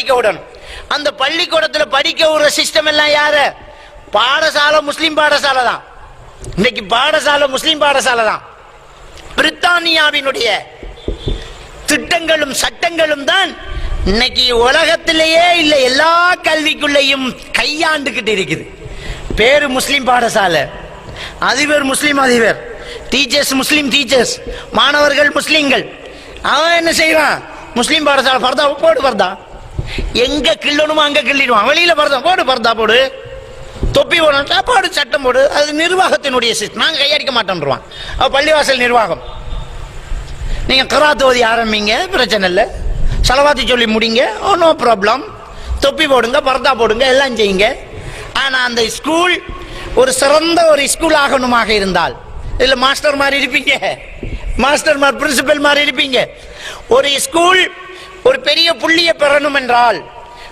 படிக்க விடணும் அந்த பள்ளிக்கூடத்துல படிக்க விடுற சிஸ்டம் எல்லாம் யாரு? பாடசாலை முஸ்லீம் பாடசாலை தான். இன்னைக்கு பாடசாலை முஸ்லீம் பாடசாலை தான். பிரித்தானியாவினுடைய திட்டங்களும் சட்டங்களும் தான் இன்னைக்கு உலகத்திலேயே இல்லை எல்லா கல்விக்குள்ளேயும் கையாண்டுகிட்டு இருக்குது. பேரு முஸ்லீம் பாடசாலை. அதிபர் முஸ்லீம் அதிபர். டீச்சர்ஸ் முஸ்லீம் டீச்சர்ஸ். மாணவர்கள் முஸ்லீம்கள். அவன் என்ன செய்வான்? முஸ்லீம் பாடசாலை பர்தா போடு பர்தா. எங்க கிள்ளணுமோ அங்க கிள்ளிடுவான். வெளியில பர்தா போடு பர்தா போடு. தொப்பி போடணும் போடு சட்டம் போடு. அது நிர்வாகத்தினுடைய சிஸ்டம் நாங்க கையடிக்க மாட்டோம்ருவான் பள்ளிவாசல் நிர்வாகம். நீங்க கராத்து ஓதி ஆரம்பிங்க பிரச்சனை இல்லை. செலவாத்தி சொல்லி முடிங்க oh, நோ ப்ராப்ளம் தொப்பி போடுங்க பர்தா போடுங்க எல்லாம் செய்யுங்க. ஆனா அந்த ஸ்கூல் ஒரு சிறந்த ஒரு ஸ்கூல் ஆகணுமாக இருந்தால் இல்ல மாஸ்டர் மாதிரி இருப்பீங்க. மாஸ்டர் மாதிரி பிரின்சிபல் மாதிரி இருப்பீங்க. ஒரு ஸ்கூல் ஒரு பெரிய புள்ளியை பெறணும் என்றால்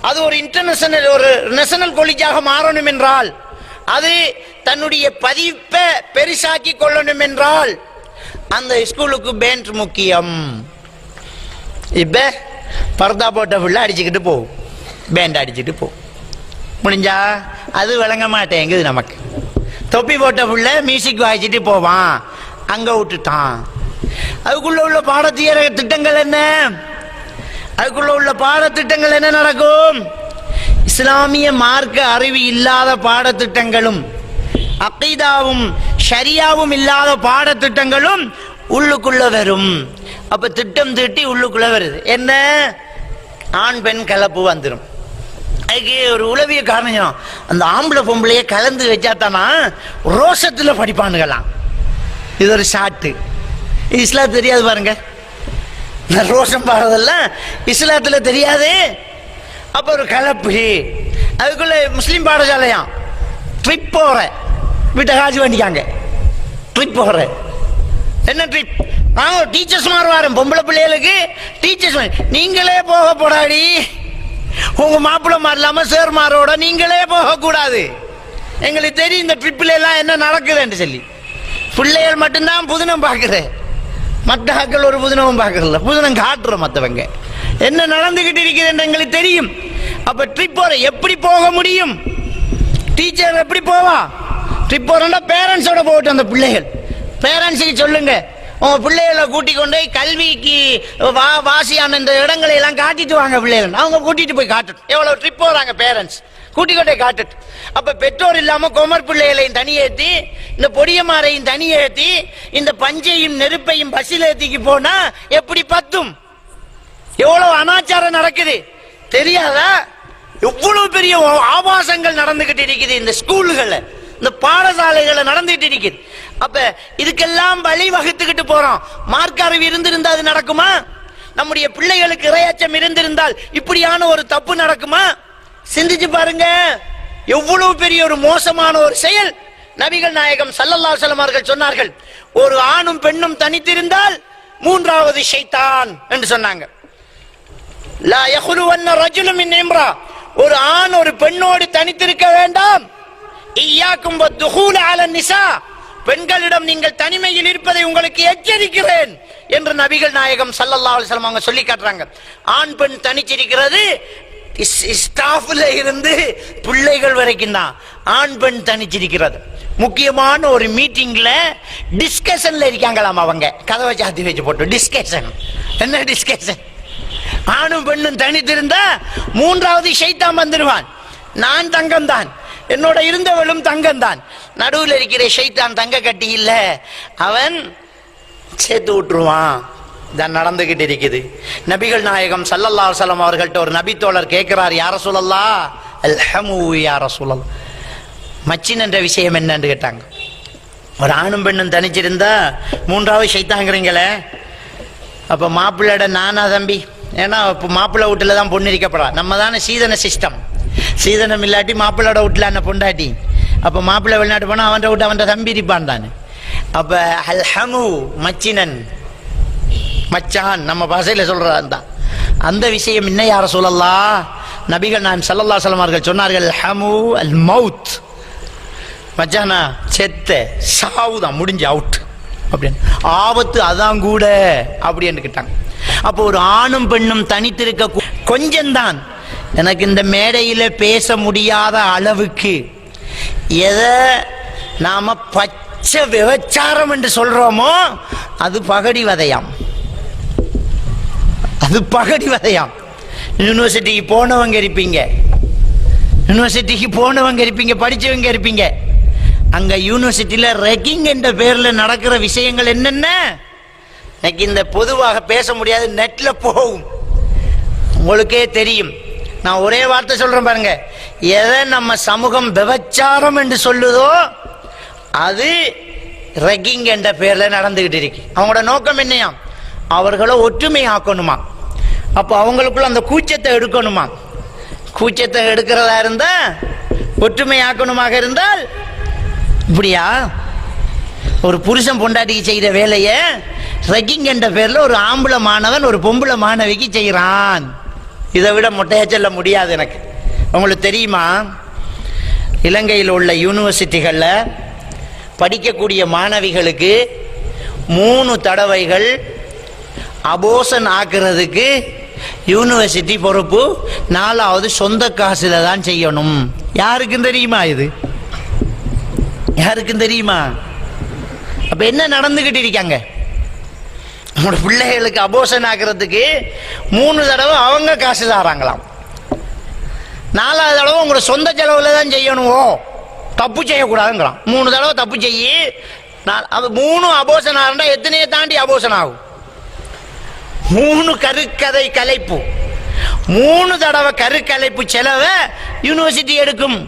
அது ஒரு இன்டர்நேஷனல் ஒரு நேஷனல் காலேஜாக மாறணும் என்றால் அது தன்னுடைய பதிப்பை பெருசாக்கி கொள்ளணும் என்றால் அந்த ஸ்கூலுக்கு பேண்ட் முக்கியம். இப்ப பர்தா போட்ட ஃபுல்லாக அடிச்சுக்கிட்டு போ. பேண்ட் அடிச்சுட்டு போ. முடிஞ்சா அது விளங்க மாட்டேங்குது நமக்கு. தொப்பி போட்ட புள்ள மியூசிக் வாசிச்சுட்டு போவான். அங்க விட்டுட்டான். அதுக்குள்ள உள்ள பாடத்தியர திட்டங்கள் என்ன? அதுக்குள்ள உள்ள பாடத்திட்டங்கள் என்ன நடக்கும்? இஸ்லாமிய மார்க்க அறிவு இல்லாத பாடத்திட்டங்களும் அக்கீதாவும் ஷரியாவும் இல்லாத பாடத்திட்டங்களும் உள்ளுக்குள்ள வரும். அப்ப திட்டம் தீட்டி உள்ளுக்குள்ள வருது. என்ன? ஆண் பெண் கலப்பு வந்துடும் அதுக்கு ஒரு உளவிய காரணம் அந்த ஆம்பளை பொம்பளைய கலந்து வச்சாத்தானா ரோஷத்தில் படிப்பானுங்களாம். இது ஒரு ஷாட்டு இஸ்லாம் தெரியாது பாருங்கள் ரோஷம் பாடுறதெல்லாம் இஸ்லாத்தில் தெரியாது. அப்போ ஒரு கலப்பு. அதுக்குள்ள முஸ்லீம் பாடசாலையாம். ட்ரிப் போகிறேன் வீட்டை காசு வேண்டிக்காங்க ட்ரிப் போற. என்ன ட்ரிப் நாங்க டீச்சர்ஸ் மாறுவாரு பொம்பளை பிள்ளைகளுக்கு டீச்சர்ஸ் நீங்களே போக போடாடி உங்கள் மாப்பிள்ளை மாறலாம சேர் மாரோட நீங்களே போகக்கூடாது. எங்களுக்கு தெரியும் இந்த ட்ரிப்பில் எல்லாம் என்ன நடக்குதுன்னு சொல்லி. பிள்ளைகள் மட்டும்தான் புதினம் பார்க்குறேன். மற்ற ஆக்கள் ஒரு புதினமும் பார்க்கறதில்ல. புதினம் காட்டுறோம் மற்றவங்க என்ன நடந்துகிட்டு இருக்குதுன்னு எங்களுக்கு தெரியும். அப்ப ட்ரிப் போற எப்படி போக முடியும்? டீச்சர் எப்படி போவா? ட்ரிப் போறோம்னா பேரண்ட்ஸோட போகட்டும் அந்த பிள்ளைகள். பேரண்ட்ஸுக்கு சொல்லுங்க. உங்க பிள்ளைகளை கூட்டிக் கொண்டு போய் கல்விக்கு வா வாசியான இந்த இடங்களை எல்லாம் காட்டிட்டு வாங்க பிள்ளைகள். அவங்க கூட்டிட்டு போய் காட்டணும். எவ்வளவு ட்ரிப் போறாங்க பேரண்ட்ஸ் கூட்டிக்கொண்டே காட்டுட்டு அப்ப பெற்றோர் இல்லாம கோமர் பிள்ளைகளையும் தனியேற்றி இந்த பொடியமாரையும் தனியேற்றி இந்த பஞ்சையும் நெருப்பையும் பஸ்ஸில் ஏத்திக்கு போனா எப்படி பத்தும்? எவ்வளவு அனாச்சாரம் நடக்குது? தெரியாதா? எவ்வளவு பெரிய ஆபாசங்கள் நடந்துகிட்டு இருக்குது இந்த ஸ்கூல்கள்ல இந்த பாடசாலைகளை நடந்துகிட்டு இருக்குது. அப்ப இதுக்கெல்லாம் வழி வகுத்துக்கிட்டு போறோம். மார்க் அறிவு இருந்திருந்தா அது நடக்குமா? நம்முடைய பிள்ளைகளுக்கு இறையச்சம் இருந்திருந்தால் இப்படியான ஒரு தப்பு நடக்குமா? சிந்திச்சு பாருங்க. எவ்வளவு பெரிய ஒரு மோசமான ஒரு செயல். நபிகள் நாயகம் சல்லல்லா அவர்கள் சொன்னார்கள். ஒரு ஆணும் பெண்ணும் தனித்திருந்தால் மூன்றாவது ஷைத்தான் என்று சொன்னாங்க. ஒரு ஆண் ஒரு பெண்ணோடு தனித்திருக்க வேண்டாம். இய்யாக்கும் நிசா. பெண்களிடம் நீங்கள் தனிமையில் இருப்பதை உங்களுக்கு எச்சரிக்கிறேன் என்று நபிகள் நாயகம் சல்லல்லா அலைஹி அவங்க சொல்லி காட்டுறாங்க. ஆண் பெண் தனிச்சிருக்கிறது ஸ்டாஃப்ல இருந்து பிள்ளைகள் வரைக்கும் தான். ஆண் பெண் தனிச்சிருக்கிறது. முக்கியமான ஒரு மீட்டிங்ல டிஸ்கஷன்ல இருக்காங்களாம் அவங்க. கதவை சாத்தி வச்சு போட்டு. டிஸ்கஷன் என்ன டிஸ்கஷன் ஆணும் பெண்ணும் தனித்திருந்தா மூன்றாவது ஷைத்தான் வந்துடுவான் நான் தங்கம் தான் என்னோட இருந்தவளும் தங்கம் தான் நடுவில் இருக்கிற ஷைத்தான் தங்க கட்டி இல்ல. அவன் சேர்த்து விட்டுருவான். தான் நடந்துகிட்டு இருக்குது. நபிகள் நாயகம் சல்லல்லா சலம் அவர்கள்ட்ட ஒரு நபி தோழர் கேட்கிறார் யார சொல்லல்லா அல்ஹமு யார சொல்லலாம் மச்சின் என்ற விஷயம் என்னன்னு கேட்டாங்க. ஒரு ஆணும் பெண்ணும் தனிச்சிருந்தா மூன்றாவது சைத்தாங்கிறீங்களே அப்போ மாப்பிள்ளையோட நானா தம்பி? ஏன்னா இப்போ மாப்பிள்ளை வீட்டில் தான் பொண்ணு இருக்கப்படா. நம்ம தானே சீதன சிஸ்டம் சீதனம் இல்லாட்டி மாப்பிள்ளோட வீட்டில் அண்ணன் பொண்டாட்டி. அப்போ மாப்பிள்ளை வெளிநாட்டு போனால் அவன் விட்டு அவன் தம்பி இருப்பான் தானே. அப்போ அல்ஹமு மச்சினன். மச்சான் நம்ம பாசையில் சொல்கிறான் தான் அந்த விஷயம் இன்னும் யார சொல்லலாம் நபிகள் நான் சல்லல்லா சலமார்கள் சொன்னார்கள் ஹமு அல் மவுத். மச்சானா செத்த சாவுதான் முடிஞ்சு அவுட் அப்படின்னு. ஆபத்து அதான் கூட அப்படின்னு கேட்டாங்க. அப்போ ஒரு ஆணும் பெண்ணும் தனித்திருக்க கொஞ்சம் தான் எனக்கு இந்த மேடையில் பேச முடியாத அளவுக்கு எதை நாம பச்சை விபச்சாரம் என்று சொல்றோமோ அது பகடி வதையாம். அது பகடி வதையாம். யூனிவர்சிட்டிக்கு போனவங்க இருப்பீங்க. யூனிவர்சிட்டிக்கு போனவங்க இருப்பீங்க படித்தவங்க இருப்பீங்க. அங்க யூனிவர்சிட்டியில ரெக்கிங் என்ற பேர்ல நடக்கிற விஷயங்கள் என்னென்ன? இன்னைக்கு இந்த பொதுவாக பேச முடியாது நெட்ல போகும். உங்களுக்கே தெரியும். நான் ஒரே வார்த்தை சொல்றேன் பாருங்க. எதை நம்ம சமூகம் விபச்சாரம் என்று சொல்லுதோ அது ரெக்கிங் என்ற பேர்ல நடந்துகிட்டு இருக்கு. அவங்களோட நோக்கம் என்னையாம்? அவர்களை ஒற்றுமை ஆக்கணுமா அப்போ அவங்களுக்குள்ள அந்த கூச்சத்தை எடுக்கணுமா? கூச்சத்தை எடுக்கிறதா இருந்தா ஒற்றுமை ஆக்கணுமாக இருந்தால் இப்படியா? ஒரு புருஷன் பொண்டாட்டிக்கு செய்கிற வேலையை ரெக்கிங் என்ற பேரில் ஒரு ஆம்பளை மாணவன் ஒரு பொம்பளை மாணவிக்கு செய்கிறான் இதை விட மொட்டையா சொல்ல முடியாது எனக்கு. உங்களுக்கு தெரியுமா? இலங்கையில் உள்ள யூனிவர்சிட்டிகளில் படிக்கக்கூடிய மாணவிகளுக்கு மூணு தடவைகள் அபோசன் ஆக்குறதுக்கு யூனிவர்சிட்டி பொறுப்பு. நாலாவது சொந்த காசுல தான் செய்யணும். யாருக்கும் தெரியுமா இது? யாருக்கும் தெரியுமா? அப்ப என்ன நடந்துகிட்டு இருக்காங்க? நம்மளோட பிள்ளைகளுக்கு அபோஷன் ஆக்குறதுக்கு மூணு தடவை அவங்க காசு தாராங்களாம். நாலாவது தடவை உங்களோட சொந்த செலவுல தான் செய்யணுமோ? தப்பு செய்யக்கூடாதுங்கிறான் மூணு தடவை தப்பு செய்யி நான் அது மூணு அபோஷன் ஆகுண்டா எத்தனையை தாண்டி அபோஷன் ஆகும் மூணு கருக்கதை கலைப்பு. மூணு தடவை கருக்கலைப்பு செலவை யூனிவர்சிட்டி எடுக்கும்.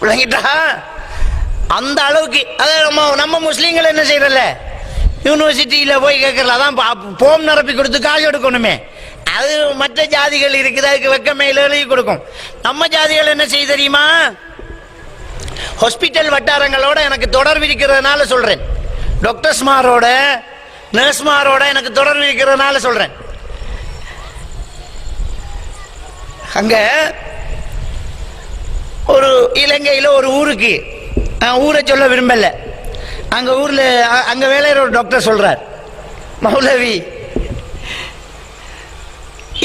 விளங்கிட்டா? அந்த அளவுக்கு அதாவது நம்ம நம்ம முஸ்லீம்கள் என்ன செய்யறல யூனிவர்சிட்டியில் போய் கேட்கறல அதான் போம் நிரப்பி கொடுத்து காசு எடுக்கணுமே. அது மற்ற ஜாதிகள் இருக்குது அதுக்கு வெக்கமே எழுதி கொடுக்கும். நம்ம ஜாதிகள் என்ன செய்ய தெரியுமா? ஹாஸ்பிட்டல் வட்டாரங்களோட எனக்கு தொடர்பு இருக்கிறதுனால சொல்றேன். டாக்டர்ஸ்மாரோட நர்ஸ்மாரோட எனக்கு தொடர்பு இருக்கிறதுனால சொல்றேன். அங்க ஒரு இலங்கையில் ஒரு ஊருக்கு நான் ஊரை சொல்ல விரும்பல. அங்க ஊர்ல அங்கே அங்க வேலையிற ஒரு டாக்டர் சொல்றார். மௌலவி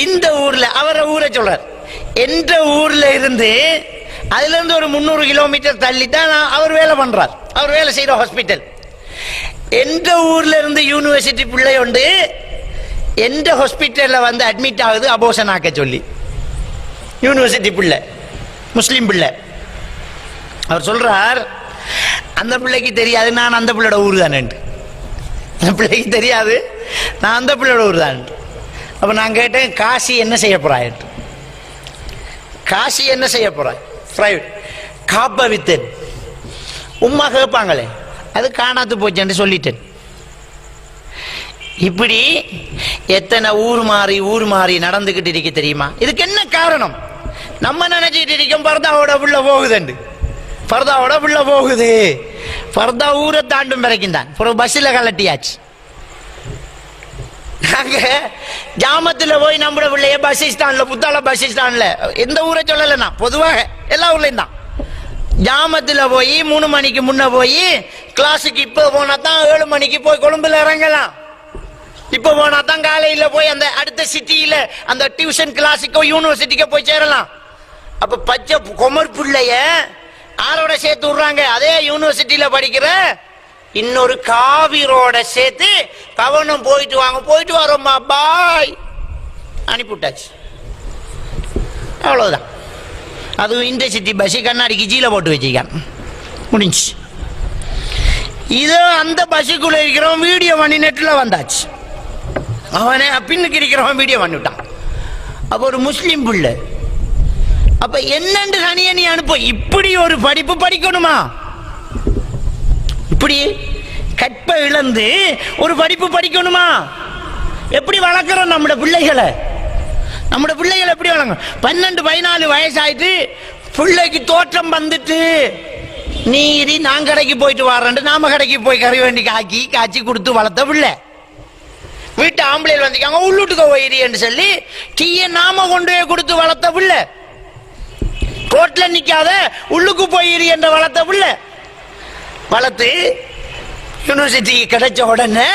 இந்த ஊர்ல அவரை ஊரை சொல்றார். எந்த ஊர்ல இருந்து அதுல இருந்து ஒரு முந்நூறு கிலோமீட்டர் தள்ளி தான் நான் அவர் வேலை பண்றார். அவர் வேலை செய்யற ஹாஸ்பிட்டல் எந்த ஊர்ல இருந்து யூனிவர்சிட்டி பிள்ளை உண்டு எந்த ஹாஸ்பிட்டல்ல வந்து அட்மிட் ஆகுது அபோஷன் ஆக்க சொல்லி. யூனிவர்சிட்டி பிள்ளை முஸ்லீம் பிள்ளை. அவர் சொல்றார் அந்த பிள்ளைக்கு தெரியாது நான் அந்த பிள்ளையோட ஊர் தானேன்ட்டு அந்த பிள்ளைக்கு தெரியாது நான் அந்த பிள்ளையோட ஊர் தான் அப்ப நான் கேட்டேன் காசி என்ன செய்ய போறாயிட்டு காசி என்ன செய்ய போறாய்? பிரைவேட் காப்ப வித்தன் உம்மா கேட்பாங்களே. அது காணாத்து போச்சுன்னு சொல்லிட்டேன். இப்படி எத்தனை ஊர் மாறி ஊர் மாறி நடந்துகிட்டு இருக்க தெரியுமா? இதுக்கு என்ன காரணம்? நம்ம நினைச்சிட்டு இருக்கோம் பர்தாவோட உள்ள போகுதுண்டு பர்தாவோட உள்ள போகுது. பர்தா ஊரை தாண்டும் வரைக்கும் தான். அப்புறம் பஸ்ஸில் கலட்டியாச்சு. நாங்க ஜாமத்துல போய் நம்மளோட பிள்ளைய பஸ் ஸ்டாண்ட்ல புத்தாள பஸ் ஸ்டாண்ட்ல எந்த ஊரை சொல்லல நான் பொதுவாக எல்லா ஊர்லயும் தான். ஜாமத்தில் போய் மூணு மணிக்கு முன்ன போய் கிளாஸுக்கு இப்போ போனா தான் ஏழு மணிக்கு போய் கொழும்புல இறங்கலாம். இப்ப போனா தான் காலையில போய் அந்த அடுத்த சிட்டியில அந்த டியூஷன் கிளாஸுக்கோ யூனிவர்சிட்டிக்கோ போய் சேரலாம். அப்ப பச்சை கொமர் பிள்ளைய யாரோட சேர்த்து விடுறாங்க. அதே யூனிவர்சிட்டியில படிக்கிற இன்னொரு காவிரோட சேர்த்து கவனம் போயிட்டு வாங்க. போயிட்டு வரோம்மா. பாய். அனுப்பிவிட்டாச்சு. அவ்வளவுதான். அதுவும் இன்டர்சிட்டி பசி கண்ணாடிக்கு கீழே போட்டு வச்சிருக்கான். முடிஞ்சு இதோ அந்த பஸ்ஸுக்குள்ள இருக்கிறவன் வீடியோ பண்ணி நெட்டில் வந்தாச்சு. அவனே பின்னுக்கு இருக்கிறவன் வீடியோ பண்ணிவிட்டான். அப்போ ஒரு முஸ்லீம் புள்ள. அப்ப என்னண்டு சனிய நீ அனுப்ப? இப்படி ஒரு படிப்பு படிக்கணுமா? இப்படி கற்ப இழந்து ஒரு படிப்பு படிக்கணுமா? எப்படி வளர்க்குறோம் நம்மளோட பிள்ளைகளை? நம்மளோட பிள்ளைகள் எப்படி வளங்க பன்னெண்டு பதினாலு வயசாயிட்டு பிள்ளைக்கு தோற்றம் வந்துட்டு நீரி நான் கடைக்கு போயிட்டு வரேன் நாம கடைக்கு போய் கறி வேண்டி காக்கி காய்ச்சி கொடுத்து வளர்த்த பிள்ளை. வீட்டு ஆம்பளையில் வந்திருக்காங்க உள்ளுட்டுக்க போயிரின்னு சொல்லி டீயை நாம கொண்டு போய் கொடுத்து வளர்த்த பிள்ளை. கோட்டில் நிற்காத உள்ளுக்கு போயிரு என்ற வளர்த்த பிள்ளை. வளர்த்து யூனிவர்சிட்டி கிடைச்ச உடனே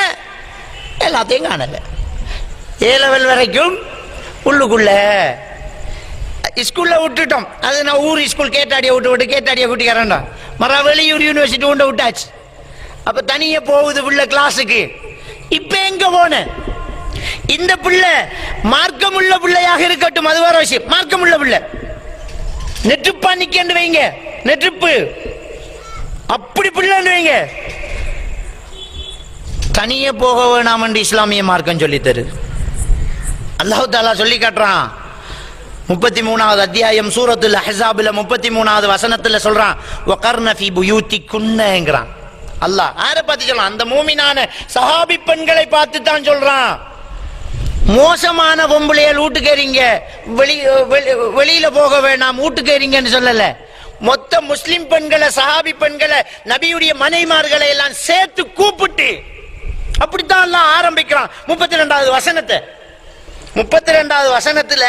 எல்லாத்தையும் காணலை. ஏ லெவல் வரைக்கும் உள்ளுக்குள்ள. ஸ்கூல்ல விட்டுட்டோம். அது நான் ஊர் ஸ்கூல்? கேட்டாடியை விட்டு விட்டு கேட்டாடிய கூட்டிக்கிறேன்டா மற வெளியூர் யூனிவர்சிட்டி உண்ட விட்டாச்சு. அப்ப தனியே போகுது பிள்ளை கிளாஸுக்கு இப்ப எங்க போன? இந்த பிள்ளை மார்க்கமுள்ள பிள்ளையாக இருக்கட்டும் அது வேற விஷயம். மார்க்கமுள்ள பிள்ளை. நெற்றுப்பா நிக்கன்னு வைங்க. நெற்றுப்பு அப்படி பிள்ளைன்னு வைங்க. தனியே போக வேணாம் என்று இஸ்லாமிய மார்க்கம் சொல்லித் தருது அல்லாஹ் தாலா சொல்லி காட்டுறான். முப்பத்தி மூணாவது அத்தியாயம் சூரத்துல அஹ்ஸாபில் முப்பத்தி மூணாவது வசனத்துல சொல்றான் வகர்ன புயூத்தி புயூத்திக்குன்னங்கிறான் அல்லாஹ் யாரை பார்த்து சொல்றான்? அந்த மூமினான சஹாபி பெண்களை பார்த்து தான் சொல்றான். மோசமான பொம்பளையல் வீட்டுக்கேறீங்க வெளி வெளி- வெளியில போக வேணாம் வீட்டுக்கேறீங்கன்னு சொல்லல. மொத்த முஸ்லிம் பெண்களை சஹாபி பெண்களை நபியுடைய மனைமார்களை எல்லாம் சேர்த்து கூப்பிட்டு அப்படித்தான் எல்லாம் ஆரம்பிக்கிறான். முப்பத்தி ரெண்டாவது வசனத்தை. முப்பத்தி ரெண்டாவது வசனத்துல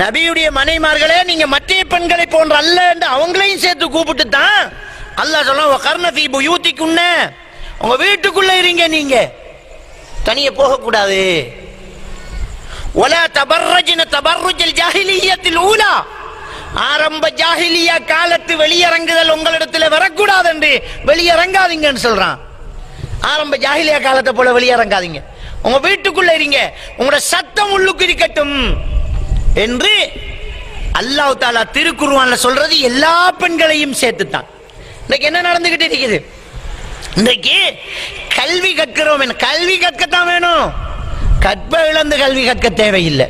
நபியுடைய மனைமார்களே நீங்க மற்ற பெண்களை போன்ற அல்ல என்று அவங்களையும் சேர்த்து கூப்பிட்டு தான் அல்லாஹ் சொல்ல கர்ணபி யூத்திக்குன்ன உங்க வீட்டுக்குள்ள இருங்க நீங்க. தனிய போக கூடாது ஒலா தபர்ரஜின தபர்ருஜல் ஜாஹிலியத்தில் ஊலா. ஆரம்ப ஜாஹிலியா காலத்து வெளியரங்குதல் உங்களிடத்துல வரக்கூடாது என்று வெளியரங்காதீங்கன்னு சொல்றான். ஆரம்ப ஜாஹிலியா காலத்தை போல வெளியரங்காதீங்க. உங்க வீட்டுக்குள்ள இருங்க. உங்களோட சத்தம் உள்ளுக்கு இருக்கட்டும். என்று அல்லாஹ் தாலா திருக்குருவான்ல சொல்றது எல்லா பெண்களையும் சேர்த்துத்தான். இன்னைக்கு என்ன நடந்துகிட்டு இருக்குது? இன்றைக்கு கல்வி கற்கிறோம் கல்வி கற்கத்தான் வேணும். கற்ப இழந்து கல்வி கற்க தேவையில்லை.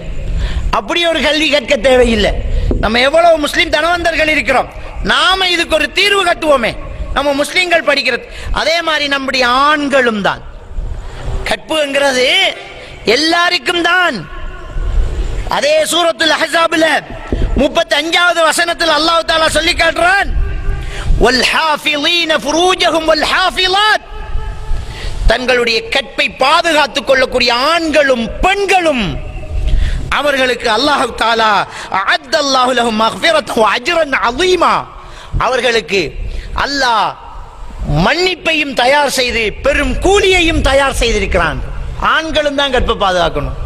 அப்படி ஒரு கல்வி கற்க தேவையில்லை. நம்ம எவ்வளவு முஸ்லீம் தனவந்தர்கள் இருக்கிறோம். நாம இதுக்கு ஒரு தீர்வு கட்டுவோமே. நம்ம முஸ்லீம்கள் படிக்கிறது. அதே மாதிரி நம்முடைய ஆண்களும் தான். கற்புங்கிறது எல்லாருக்கும் தான். அதே சூரத்துல் அஹாபில் முப்பத்தி அஞ்சாவது வசனத்தில் அல்லாஹ் தாலா சொல்லி காட்டுறான். தங்களுடைய கற்பை பாதுகாத்துக் கொள்ளக்கூடிய ஆண்களும் பெண்களும் அவர்களுக்கு அல்லாஹு தாலா அஅத்தல்லாஹு லஹும் மக்ஃபிரத்தஹு வ அவர்களுக்கு அல்லாஹ் மன்னிப்பையும் தயார் செய்து பெரும் கூலியையும் தயார் செய்திருக்கிறான். ஆண்களும் தான் கற்பை பாதுகாக்கணும்.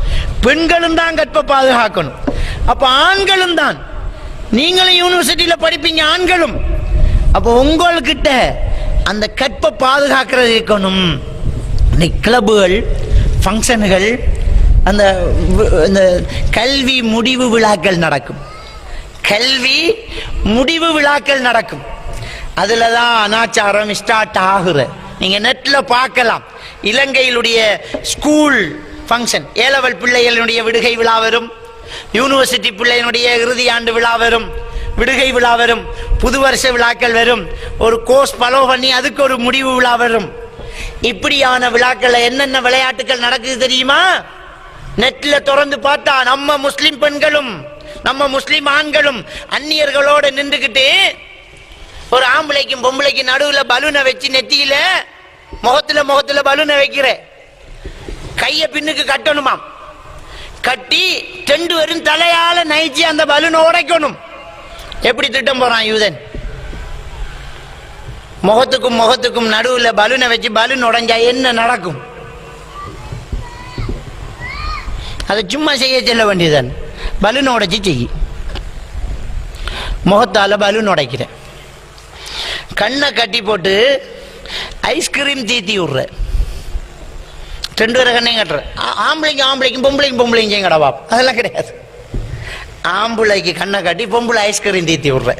பெண்களும் தான் கற்பை பாதுகாக்கணும். அப்ப ஆண்களும் தான். நீங்களும் யூனிவர்சிட்டியில படிப்பீங்க ஆண்களும். அப்போ உங்கள்கிட்ட அந்த கற்பை பாதுகாக்கிறது இருக்கணும். இன்னைக்கு கிளப்புகள் ஃபங்க்ஷனுகள் அந்த இந்த கல்வி முடிவு விழாக்கள் நடக்கும். கல்வி முடிவு விழாக்கள் நடக்கும். அதுல தான் அனாச்சாரம் ஸ்டார்ட் ஆகுற நீங்க நெட்ல பார்க்கலாம். இலங்கையிலுடைய ஸ்கூல் ஃபங்க்ஷன் ஏலவல் பிள்ளைகளுடைய விடுகை விழா வரும். யூனிவர்சிட்டி பிள்ளையினுடைய இறுதி ஆண்டு விழா வரும். விடுகை விழா வரும். புது வருஷ விழாக்கள் வரும். ஒரு கோர்ஸ் பலோ பண்ணி அதுக்கு ஒரு முடிவு விழா வரும். இப்படியான விழாக்களில் என்னென்ன விளையாட்டுகள் நடக்குது தெரியுமா? நெட்ல திறந்து பார்த்தா நம்ம முஸ்லிம் பெண்களும் நம்ம முஸ்லிம் ஆண்களும் அந்நியர்களோடு நின்றுகிட்டு ஒரு ஆம்பளைக்கும் பொம்பளைக்கும் நடுவில் பலூனை வச்சு நெத்தியில முகத்துல முகத்துல பலூனை வைக்கிற. கைய பின்னுக்கு கட்டணுமாம். கட்டி ரெண்டு வரும் தலையால நைச்சி அந்த பலூனை உடைக்கணும். எப்படி திட்டம் போறான் யூதன்? முகத்துக்கும் முகத்துக்கும் நடுவில் பலூனை வச்சு பலூன் உடைஞ்சா என்ன நடக்கும்? அதை சும்மா செய்ய செல்ல வேண்டியதுதான். பலூன் உடைச்சி செய்யி முகத்தால பலூன் உடைக்கிறேன். கண்ணை கட்டி போட்டு ஐஸ்கிரீம் தீத்தி விடுற. ரெண்டு பேரை கண்ணையும் கட்டுற. ஆ- ஆம்பளைக்கு ஆம்பளைக்கும் பொம்பளைக்கும் பொம்பளைங்க கடவா அதெல்லாம் கிடையாது. ஆம்பளைக்கு கண்ணை கட்டி பொம்பளை ஐஸ்கிரீம் தீத்தி விடுற.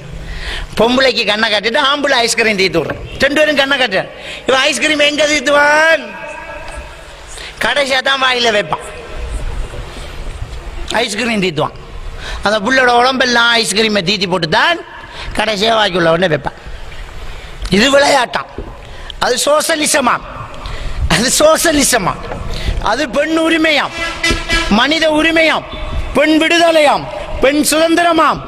பொம்பளைக்கு கண்ணை கட்டிட்டு ஆம்பளை ஐஸ்கிரீம் தீத்து விடுறேன் ரெண்டு பேரும் கண்ணை கட்டுற. இவன் ஐஸ்கிரீம் எங்க தீத்துவான்? கடைசியாக தான் வாயில வைப்பான். ஐஸ்கிரீம் தீத்துவான். அந்த புள்ளோட உடம்பெல்லாம் ஐஸ்கிரீமை தீத்தி போட்டு தான் கடைசியாக வாய்க்குள்ள உடனே வைப்பான். இது விளையாட்டாம். அது சோசலிசமாம். அது சோசலிசமாம். அது பெண் உரிமையாம். மனித உரிமையாம். பெண் விடுதலையாம். பெண் சுதந்திரமாம்.